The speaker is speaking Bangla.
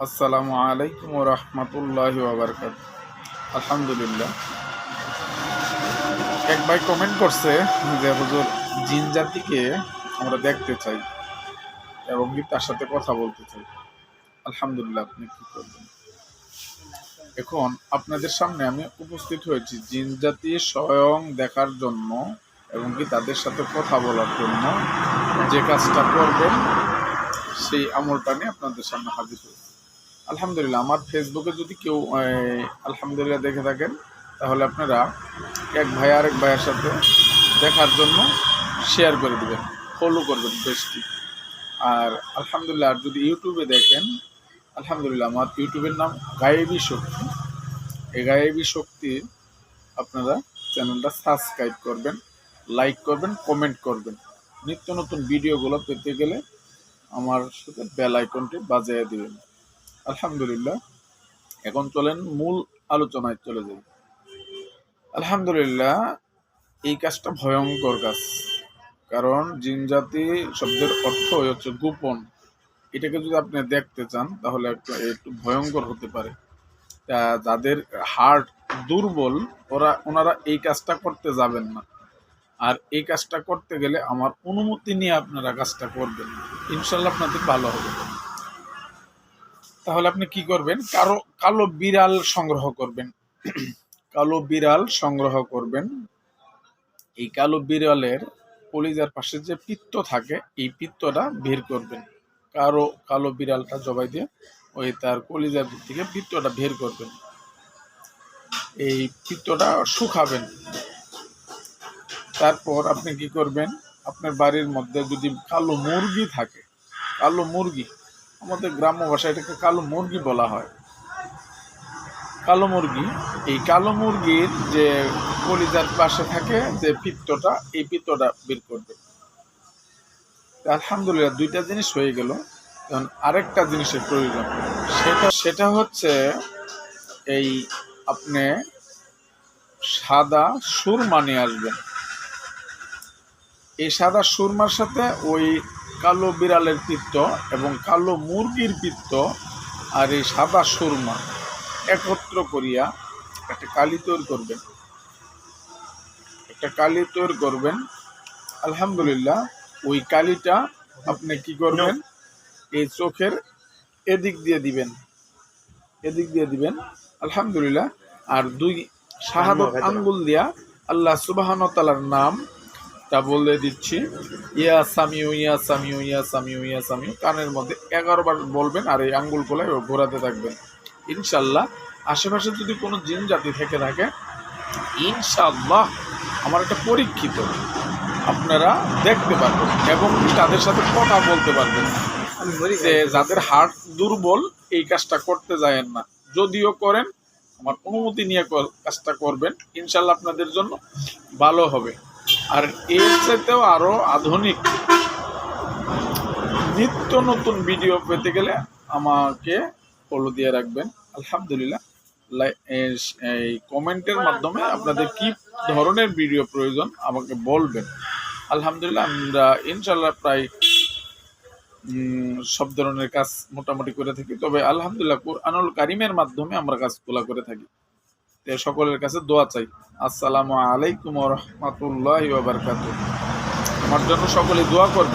আসসালামু আলাইকুম রহমতুল্লাহ বাবরকাত আলহামদুলিল্লাহ। এক ভাই কমেন্ট করছে যে, হুজুর, জিন জাতিকে আমরা দেখতে চাই এবং কি তার সাথে কথা বলতে চাই? আলহামদুলিল্লাহ, আপনি কি করবেন? এখন আপনাদের সামনে আমি উপস্থিত হয়েছি জিন জাতি স্বয়ং দেখার জন্য এবং কি তাদের সাথে কথা বলার জন্য। যে কাজটা করবেন, সেই আমলটা নিয়ে আপনাদের সামনে হাজির হয়েছে। আলহামদুলিল্লাহ, আমার ফেসবুকে যদি কেউ আলহামদুলিল্লাহ দেখে থাকেন, তাহলে আপনারা এক ভাই আরেক ভাইয়ের সাথে দেখার জন্য শেয়ার করে দেবেন ফলো করবেন বেশটি আর আলহামদুলিল্লাহ, আর যদি ইউটিউবে দেখেন, আলহামদুলিল্লাহ, আমার ইউটিউবের নাম গায়েবী শক্তি। এই গায়েবী শক্তির আপনারা চ্যানেলটা সাবস্ক্রাইব করবেন লাইক করবেন কমেন্ট করবেন। নিত্য নতুন ভিডিওগুলো পেতে গেলে আমার সাথে বেল আইকনটি বাজিয়ে দিবেন। আলহামদুলিল্লাহ। এখন চলেন মূল আলোচনায় চলে যাই। আলহামদুলিল্লাহ, এই কাজটা ভয়ঙ্কর কাজ। কারণ জিনজাতি শব্দের অর্থ হচ্ছে গোপন। এটাকে যদি আপনি দেখতে চান, তাহলে একটু একটু ভয়ঙ্কর হতে পারে। যাদের হার্ট দুর্বল, ওরা, ওনারা এই কাজটা করতে যাবেন না। আর এই কাজটা করতে গেলে আমার অনুমতি নিয়ে আপনারা কাজটা করবেন। ইনশাল্লাহ আপনাদের ভালো হবে। তাহলে আপনি কি করবেন? কারও, কালো বিড়াল সংগ্রহ করবেন। কালো বিড়াল সংগ্রহ করবেন। এই কালো বিড়ালের কলিজার পাশে যে পিত্ত থাকে, এই পিত্তটা বের করবেন। কারও কালো বিড়ালটা জবাই দিয়ে ওই তার কলিজার থেকে পিত্তটা বের করবেন। এই পিত্তটা শুকাবেন। তারপর আপনি কি করবেন? আপনার বাড়ির মধ্যে যদি কালো মুরগি থাকে, কালো মুরগি আমাদের গ্রাম্য ভাষায় এটাকে কালো মুরগি বলা হয়। কালো মুরগি, এই কালো মুরগির যে কলিজার পাশে থাকে যে পিত্তটা, এই পিত্তটা বের করবে। আলহামদুলিল্লাহ দুইটা জিনিস হয়ে গেল। এখন আরেকটা জিনিসের প্রয়োজন, সেটা সেটা হচ্ছে এই আপনি সাদা সুরমা নিয়ে আসবেন। এই সাদা সুরমার সাথে ওই কালো বিড়ালের পিত্ত এবং কালো মুরগির পিত্ত আর এই সাদা সুরমা একত্র করিয়া একটা কালি তৈরি করবেন। একটা কালি তৈরি করবেন। আলহামদুলিল্লাহ ওই কালিটা আপনি কি করবেন? এই চোখের এদিক দিয়ে দিবেন। এদিক দিয়ে দিবেন। আলহামদুলিল্লাহ আর দুই শাহাদত আঙ্গুল দিয়া আল্লাহ সুবাহন তালার নাম তা বলে দিচ্ছি। ইয়া সামিউ ইয়া সামিউ ইয়া সামিউ ইয়া সামিউ। কানের মধ্যে এগারো বার বলবেন আর এই আঙ্গুল গোলায় ঘোরাতে থাকবেন। ইনশাল্লাহ। আশেপাশে যদি কোনো জিন জাতি থেকে থাকে ইনশাল্লাহ আমার একটা পরীক্ষিত আপনারা দেখতে পারবেন এবং তাদের সাথে কথা বলতে পারবেন। যে যাদের হার্ট দুর্বল এই কাজটা করতে যায়েন না। যদিও করেন আমার অনুমতি নিয়ে কাজটা করবেন। ইনশাল্লাহ আপনাদের জন্য ভালো হবে। আর এর চাইতেও আরও আধুনিক। নিত্য নতুন ভিডিও পেতে গেলে আমাকে ফলো দিয়ে রাখবেন। আলহামদুলিল্লাহ। এই কমেন্টের মাধ্যমে আপনাদের কি ধরনের ভিডিও প্রয়োজন আমাকে বলবেন। আলহামদুলিল্লাহ, আমরা ইনশাল্লাহ প্রায় সব ধরনের কাজ মোটামুটি করে থাকি। তবে আলহামদুলিল্লাহ, কুরআনুল কারিমের মাধ্যমে আমরা কাজগুলা করে থাকি। সকলের কাছে দোয়া চাই। আসসালামু আলাইকুম রহমতুল্লাহ আমার জন্য সকলে দোয়া করবে